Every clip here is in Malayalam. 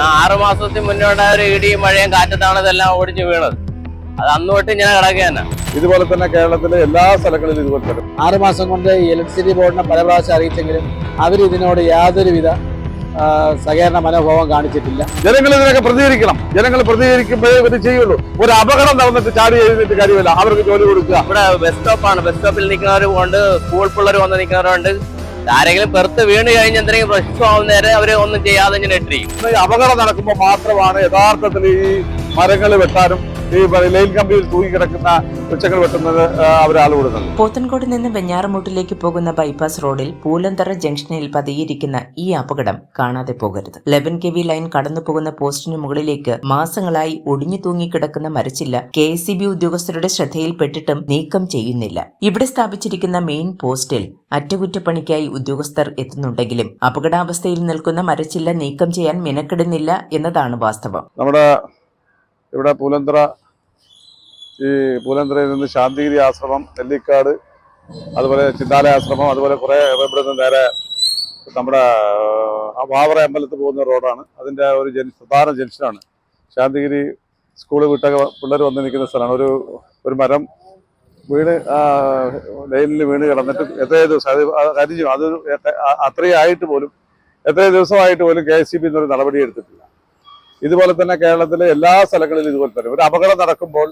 ആറു മാസത്തിന് മുന്നോട്ട് ഒരു ഇടിയും മഴയും കാറ്റത്താണ് ഇതെല്ലാം ഓടിച്ച് വീണത്. അത് അന്ന് തൊട്ട് ഇങ്ങനെ കിടക്കുകയാണ് ഇതുപോലെ തന്നെ കേരളത്തിലെ എല്ലാ സ്ഥലങ്ങളിലും ഇതുപോലെ തന്നെ. ആറ് മാസം കൊണ്ട് ഇലക്ട്രിസിറ്റി ബോർഡിനെ പല പ്രാവശ്യം അറിയിച്ചെങ്കിലും അവർ ഇതിനോട് യാതൊരുവിധ സഹകരണ മനോഭാവം കാണിച്ചിട്ടില്ല. ജനങ്ങൾ ഇതിനൊക്കെ പ്രതികരിക്കണം. ജനങ്ങൾ പ്രതികരിക്കുമ്പോഴേ ഇവർ ചെയ്യുള്ളൂ. ഒരു അപകടം നടന്നിട്ട് ചാടി എഴുതിയിട്ട് കാര്യമില്ല. അവർക്ക് ജോലി കൊടുക്കുക. ഇവിടെ ബസ് സ്റ്റോപ്പാണ് ബസ് സ്റ്റോപ്പിൽ നിൽക്കുന്നവരും ഉണ്ട്. സ്കൂൾ പിള്ളേർ വന്ന് നിൽക്കുന്നവരുണ്ട് ആരെങ്കിലും പെർത്ത് വീണ് കഴിഞ്ഞ് എന്തെങ്കിലും പ്രശ്നമാവുന്നേരെ അവർ ഒന്നും ചെയ്യാതെ ഇങ്ങനെ ഇട്ടിരിക്കും. അപകടം നടക്കുമ്പോൾ മാത്രമാണ് യഥാർത്ഥത്തിൽ ഈ മരങ്ങൾ വെട്ടാനും ഈ ലൈൻ കമ്പിയിൽ തൂങ്ങിക്കിടക്കുന്ന വൃക്ഷങ്ങൾ വെട്ടുന്നത് അവർ പോത്തൻകോട് നിന്ന് വെഞ്ഞാറമൂട്ടിലേക്ക് പോകുന്ന ബൈപ്പാസ് റോഡിൽ പൂലന്തറ ജംഗ്ഷനിൽ പതിയിരിക്കുന്ന ഈ അപകടം കാണാതെ പോകരുത്. ലെവൻ കെ വി ലൈൻ കടന്നു പോകുന്ന പോസ്റ്റിന് മുകളിലേക്ക് മാസങ്ങളായി ഒടിഞ്ഞു തൂങ്ങിക്കിടക്കുന്ന മരച്ചില്ല കെ എസ് സി ബി ഉദ്യോഗസ്ഥരുടെ ശ്രദ്ധയിൽപ്പെട്ടിട്ടും നീക്കം ചെയ്യുന്നില്ല. ഇവിടെ സ്ഥാപിച്ചിരിക്കുന്ന മെയിൻ പോസ്റ്റിൽ അറ്റകുറ്റപ്പണിക്കായി ഉദ്യോഗസ്ഥർ എത്തുന്നുണ്ടെങ്കിലും അപകടാവസ്ഥയിൽ നിൽക്കുന്ന മരച്ചില്ല നീക്കം ചെയ്യാൻ മിനക്കെടുന്നില്ല എന്നതാണ് വാസ്തവം. നമ്മുടെ ഇവിടെ പൂലന്തറ ഈ പൂലന്തറയിൽ നിന്ന് ശാന്തിഗിരി ആശ്രമം നെല്ലിക്കാട് അതുപോലെ ചിന്താലയ ആശ്രമം അതുപോലെ കുറേ ഇവിടെ നിന്ന് നേരെ നമ്മുടെ വാവറ അമ്പലത്ത് പോകുന്ന റോഡാണ്. അതിന്റെ ഒരു ജൻ പ്രധാന ജംഗ്ഷനാണ്. ശാന്തിഗിരി സ്കൂൾ വിട്ടൊക്കെ പിള്ളേർ വന്ന് നിൽക്കുന്ന സ്ഥലമാണ്. ഒരു ഒരു മരം വീണ് ലൈനിൽ വീണ് കിടന്നിട്ട് എത്രയോ ദിവസം അത് കരിഞ്ഞു. അത് അത്രയും ആയിട്ട് പോലും എത്രയോ ദിവസമായിട്ട് പോലും കെ എസ് സി ബി എന്നൊരു നടപടി എടുത്തിട്ടില്ല. ഇതുപോലെ തന്നെ കേരളത്തിലെ എല്ലാ സ്ഥലങ്ങളിലും ഇതുപോലെ തന്നെ. ഒരു അപകടം നടക്കുമ്പോൾ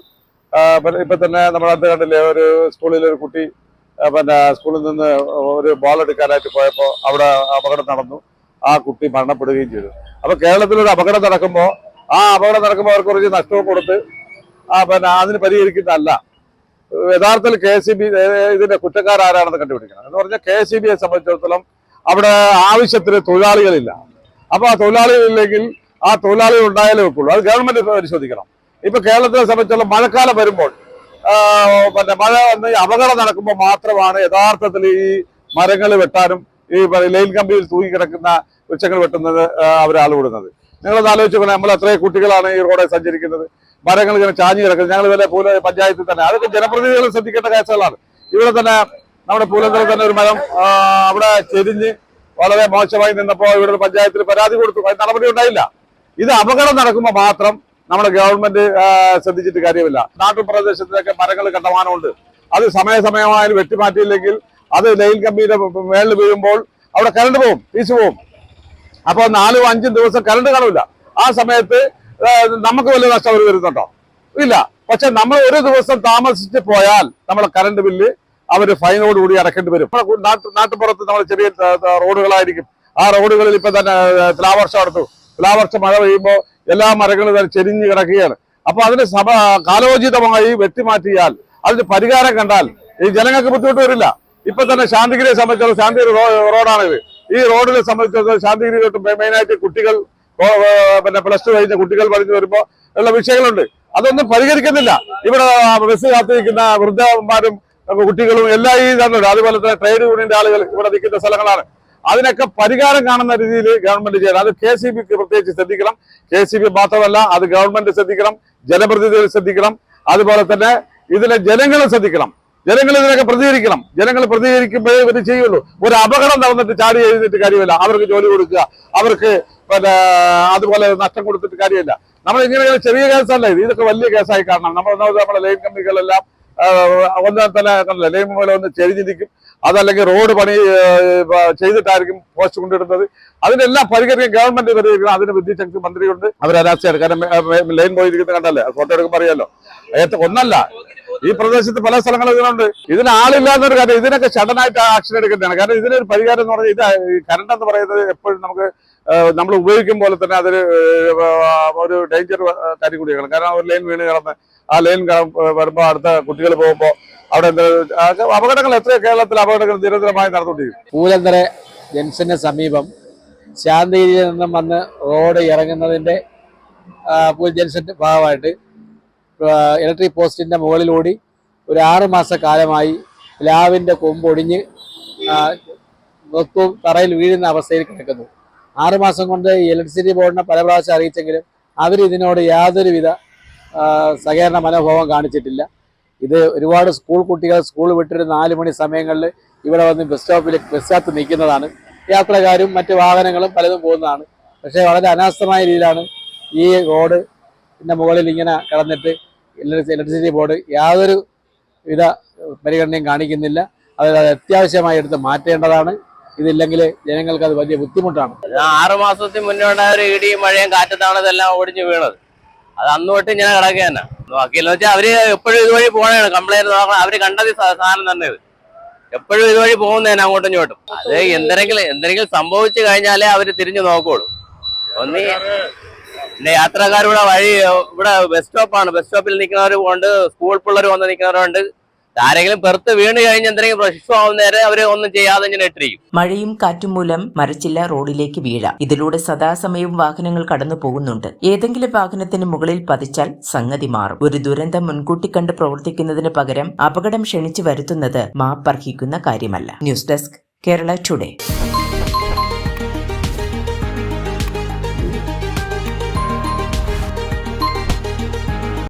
ഇപ്പൊ തന്നെ നമ്മുടെ അടുത്ത് കണ്ടില്ലേ ഒരു സ്കൂളിൽ ഒരു കുട്ടി പിന്നെ സ്കൂളിൽ നിന്ന് ഒരു ബോൾ എടുക്കാനായിട്ട് പോയപ്പോൾ അവിടെ അപകടം നടന്നു. ആ കുട്ടി മരണപ്പെടുകയും ചെയ്തു. അപ്പൊ കേരളത്തിൽ ഒരു അപകടം നടക്കുമ്പോൾ ആ അപകടം നടക്കുമ്പോൾ അവർക്ക് കുറച്ച് നഷ്ടവും കൊടുത്ത് ആ പിന്നെ അതിന് പരിഹരിക്കുന്നതല്ല. യഥാർത്ഥത്തിൽ കെ സി ബി ഇതിന്റെ കുറ്റക്കാരാരാണെന്ന് കണ്ടുപിടിക്കണം. എന്ന് പറഞ്ഞാൽ കെ സി ബിയെ സംബന്ധിച്ചിടത്തോളം അവിടെ ആവശ്യത്തിന് തൊഴിലാളികളില്ല. അപ്പൊ ആ തൊഴിലാളികളില്ലെങ്കിൽ ആ തൊഴിലാളികൾ ഉണ്ടായാലേ വെക്കുള്ളൂ അത് ഗവൺമെന്റ് പരിശോധിക്കണം. ഇപ്പൊ കേരളത്തിനെ സംബന്ധിച്ചുള്ള മഴക്കാലം വരുമ്പോൾ പിന്നെ മഴ അപകടം നടക്കുമ്പോൾ മാത്രമാണ് യഥാർത്ഥത്തിൽ ഈ മരങ്ങൾ വെട്ടാനും ഈ ലൈൻ കമ്പിയിൽ തൂങ്ങിക്കിടക്കുന്ന വൃക്ഷങ്ങൾ വെട്ടുന്നത് അവരാൾ വിടുന്നത്. നിങ്ങളൊന്ന് ആലോചിച്ച് നമ്മൾ അത്രയും കുട്ടികളാണ് ഈ റോഡിൽ സഞ്ചരിക്കുന്നത്. മരങ്ങൾ ഇങ്ങനെ ചാഞ്ഞു കിടക്കുന്നത്. ഞങ്ങൾ ഇവരെ പൂല പഞ്ചായത്തിൽ തന്നെ അതൊക്കെ ജനപ്രതിനിധികൾ ശ്രദ്ധിക്കേണ്ട കേസുകളാണ് ഇവിടെ തന്നെ നമ്മുടെ പൂലന്തറ തന്നെ ഒരു മരം അവിടെ ചെരിഞ്ഞ് വളരെ മോശമായി നിന്നപ്പോൾ ഇവിടെ പഞ്ചായത്തിൽ പരാതി കൊടുത്തു. നടപടി ഉണ്ടായില്ല. ഇത് അപകടം നടക്കുമ്പോൾ മാത്രം നമ്മുടെ ഗവൺമെന്റ് ശ്രദ്ധിച്ചിട്ട് കാര്യമില്ല. നാട്ടുപ്രദേശത്തിലൊക്കെ മരങ്ങൾ കണ്ടമാനമുണ്ട് അത് സമയസമയമായി വെട്ടിമാറ്റിയില്ലെങ്കിൽ അത് ലൈൻ കമ്പിയുടെ മേളിൽ വീഴുമ്പോൾ അവിടെ കറണ്ട് പോകും വീശു പോകും അപ്പോൾ നാലും അഞ്ചും ദിവസം കറണ്ട് കാണില്ല ആ സമയത്ത് നമുക്ക് വലിയ നഷ്ടം അവർ വരുന്നുണ്ടോ? ഇല്ല. പക്ഷെ നമ്മൾ ഒരു ദിവസം താമസിച്ച് പോയാൽ നമ്മുടെ കറണ്ട് ബില്ല് അവർ ഫൈനോട് കൂടി അടക്കേണ്ടി വരും. നാട്ടുപുറത്ത് നമ്മൾ ചെറിയ റോഡുകളായിരിക്കും. ആ റോഡുകളിൽ ഇപ്പൊ തന്നെ തുലാവർഷം അടുത്തു തുലാവർഷം മഴ പെയ്യുമ്പോൾ എല്ലാ മരങ്ങളും തന്നെ ചെരിഞ്ഞ് കിടക്കുകയാണ്. അപ്പൊ അതിന് സഭ കാലോചിതമായി വെട്ടിമാറ്റിയാൽ അതിന് പരിഹാരം കണ്ടാൽ ഈ ജനങ്ങൾക്ക് ബുദ്ധിമുട്ട് വരില്ല. ഇപ്പൊ തന്നെ ശാന്തിഗിരിയെ സംബന്ധിച്ചുള്ള ശാന്തിഗിരി റോഡാണിത്. ഈ റോഡിനെ സംബന്ധിച്ചിടത്തോളം ശാന്തിഗിരി മെയിനായിട്ട് കുട്ടികൾ പിന്നെ പ്ലസ് ടു കഴിഞ്ഞ കുട്ടികൾ പഠിച്ചു വരുമ്പോൾ ഉള്ള വിഷയങ്ങളുണ്ട്. അതൊന്നും പരിഹരിക്കുന്നില്ല. ഇവിടെ ബസ് കാത്തിരിക്കുന്ന വൃദ്ധന്മാരും കുട്ടികളും എല്ലാ ഈ ഇതാണ്. അതുപോലെ തന്നെ ട്രേഡ് യൂണിയന്റെ ആളുകൾ ഇവിടെ നിൽക്കുന്ന സ്ഥലങ്ങളാണ്. അതിനൊക്കെ പരിഹാരം കാണുന്ന രീതിയിൽ ഗവൺമെന്റ് ചെയ്യണം. അത് കെ സി ബിക്ക് പ്രത്യേകിച്ച് ശ്രദ്ധിക്കണം. കെ സി ബി മാത്രമല്ല അത് ഗവൺമെന്റ് ശ്രദ്ധിക്കണം ജനപ്രതിനിധികൾ ശ്രദ്ധിക്കണം. അതുപോലെ തന്നെ ഇതിലെ ജനങ്ങൾ ശ്രദ്ധിക്കണം. ജനങ്ങൾ ഇതിനൊക്കെ പ്രതികരിക്കണം. ജനങ്ങൾ പ്രതികരിക്കുമ്പോഴേ ഇവർ ചെയ്യുള്ളൂ. ഒരു അപകടം നടന്നിട്ട് ചാടി എഴുതിയിട്ട് കാര്യമില്ല. അവർക്ക് ജോലി കൊടുക്കുക. അവർക്ക് പിന്നെ അതുപോലെ നഷ്ടം കൊടുത്തിട്ട് കാര്യമില്ല. നമ്മൾ ഇങ്ങനെ ചെറിയ കേസല്ല ഇത്. ഇതൊക്കെ വലിയ കേസായി കാണണം. നമ്മൾ നമ്മുടെ ലൈൻ കമ്പനികളെല്ലാം ഒന്നാം തന്നെ ലൈൻ പോലെ ഒന്ന് ചെരിഞ്ഞിരിക്കും അതല്ലെങ്കിൽ റോഡ് പണി ചെയ്തിട്ടായിരിക്കും പോസ്റ്റ് കൊണ്ടിടുന്നത്. അതിനെല്ലാം പരിഹരിക്കാൻ ഗവൺമെന്റ് പരിഹരിക്കണം അതിന് വിദ്യാശക്തി മന്ത്രിയുണ്ട്. അവർ അനാസ്ഥയാണ് കാരണം ലൈൻ പോയിരിക്കുന്നത് കണ്ടല്ലേ? ഫോട്ടോ എടുക്കുമ്പോൾ അറിയാലോ. ഒന്നല്ല. ഈ പ്രദേശത്ത് പല സ്ഥലങ്ങളും ഇതിനുണ്ട്. ഇതിന് ആളില്ലാന്നൊരു കാര്യം ഇതിനൊക്കെ ഷടനായിട്ട് ആക്ഷൻ എടുക്കേണ്ടതാണ്. കാരണം ഇതിനൊരു പരിഹാരം എന്ന് പറഞ്ഞാൽ ഇത് കരണ്ട് എന്ന് പറയുന്നത് എപ്പോഴും നമുക്ക് നമ്മൾ ഉപയോഗിക്കും പോലെ തന്നെ അതിന് ഒരു ഡേഞ്ചർ കാര്യം കൂടിയാണ്. കാരണം ഒരു ലൈൻ വീണ് കിടന്ന് ആ ലൈൻ വരുമ്പോൾ അടുത്ത കുട്ടികൾ പോകുമ്പോൾ അവിടെ അപകടങ്ങൾ എത്ര കേരളത്തിൽ അപകടങ്ങൾ നിരന്തരമായി നടന്നുകൊണ്ടിരിക്കും പൂലന്തര ജംഗ്ഷന് സമീപം ശാന്തിയിൽ നിന്നും വന്ന് റോഡ് ഇറങ്ങുന്നതിന്റെ പൂൽ ജംഗ്ഷന്റെ ഭാഗമായിട്ട് ഇലക്ട്രിക് പോസ്റ്റിന്റെ മുകളിലൂടി ഒരു ആറ് മാസ കാലമായി പ്ലാവിന്റെ കൊമ്പൊടിഞ്ഞ് മൊത്തവും തറയിൽ വീഴുന്ന അവസ്ഥയിൽ കിടക്കുന്നു. ആറ് മാസം കൊണ്ട് ഇലക്ട്രിസിറ്റി ബോർഡിനെ പല പ്രാവശ്യം അറിയിച്ചെങ്കിലും അവരിതിനോട് യാതൊരുവിധ സഹകരണ മനോഭാവം കാണിച്ചിട്ടില്ല. ഇത് ഒരുപാട് സ്കൂൾ കുട്ടികൾ സ്കൂൾ വിട്ടൊരു നാല് മണി സമയങ്ങളിൽ ഇവിടെ വന്ന് ബസ് സ്റ്റോപ്പിൽ ബസ്സിനകത്ത് നിൽക്കുന്നതാണ്. യാത്രക്കാരും മറ്റ് വാഹനങ്ങളും പലതും പോകുന്നതാണ്. പക്ഷേ വളരെ അനാസ്ഥമായ രീതിയിലാണ് ഈ റോഡ് പിന്നെ മുകളിൽ ഇങ്ങനെ കടന്നിട്ട് ഇലക്ട്രിസിറ്റി ബോർഡ് യാതൊരു വിധ പരിഗണനയും കാണിക്കുന്നില്ല. അതായത് അത് അത്യാവശ്യമായി എടുത്ത് മാറ്റേണ്ടതാണ്. ഇതില്ലെങ്കിൽ ജനങ്ങൾക്ക് അത് വലിയ ബുദ്ധിമുട്ടാണ്. ആറ് മാസത്തിന് മുന്നേ ഉണ്ടായ ഒരു ഇടിയും മഴയും കാറ്റത്താണ് ഇതെല്ലാം ഒടിഞ്ഞു വീണത്. അത് അന്ന് തൊട്ട് ഇങ്ങനെ കിടക്കുക തന്നെ. ബാക്കിയെന്ന് വെച്ചാൽ അവർ എപ്പോഴും ഇതുവഴി പോകണേ കംപ്ലൈന്റ് നോക്കണം അവർ കണ്ടത് സാധനം തന്നെ ഇത്. എപ്പോഴും ഇതുവഴി പോകുന്നതന്നെ അങ്ങോട്ടും ഇങ്ങോട്ടും. അത് എന്തെങ്കിലും എന്തെങ്കിലും സംഭവിച്ചു കഴിഞ്ഞാലേ അവർ തിരിഞ്ഞു നോക്കുള്ളൂ. ഒന്നീ പിന്നെ യാത്രക്കാരുടെ വഴി ഇവിടെ ബസ് സ്റ്റോപ്പാണ് ബസ് സ്റ്റോപ്പിൽ നിൽക്കുന്നവരും ഉണ്ട് സ്കൂൾ പിള്ളേർ വന്ന് നിൽക്കുന്നവരുണ്ട്. ആരെങ്കിലും പെർത്ത് വീണ് കഴിഞ്ഞ് എന്തെങ്കിലും പ്രശ്നമാവുന്നേരെ അവർ ഒന്നും ചെയ്യാതെ ഇങ്ങനെ ഇട്ടിരിക്കും. മഴയും കാറ്റും മൂലം മരച്ചില്ല റോഡിലേക്ക് വീഴാം. ഇതിലൂടെ സദാസമയവും വാഹനങ്ങൾ കടന്നു പോകുന്നുണ്ട്. ഏതെങ്കിലും വാഹനത്തിന് മുകളിൽ പതിച്ചാൽ സംഗതി മാറും. ഒരു ദുരന്തം മുൻകൂട്ടി കണ്ട് പ്രവർത്തിക്കുന്നതിന് പകരം അപകടം ക്ഷണിച്ചു വരുത്തുന്നത് മാപ്പർഹിക്കുന്ന കാര്യമല്ല. News desk Kerala today.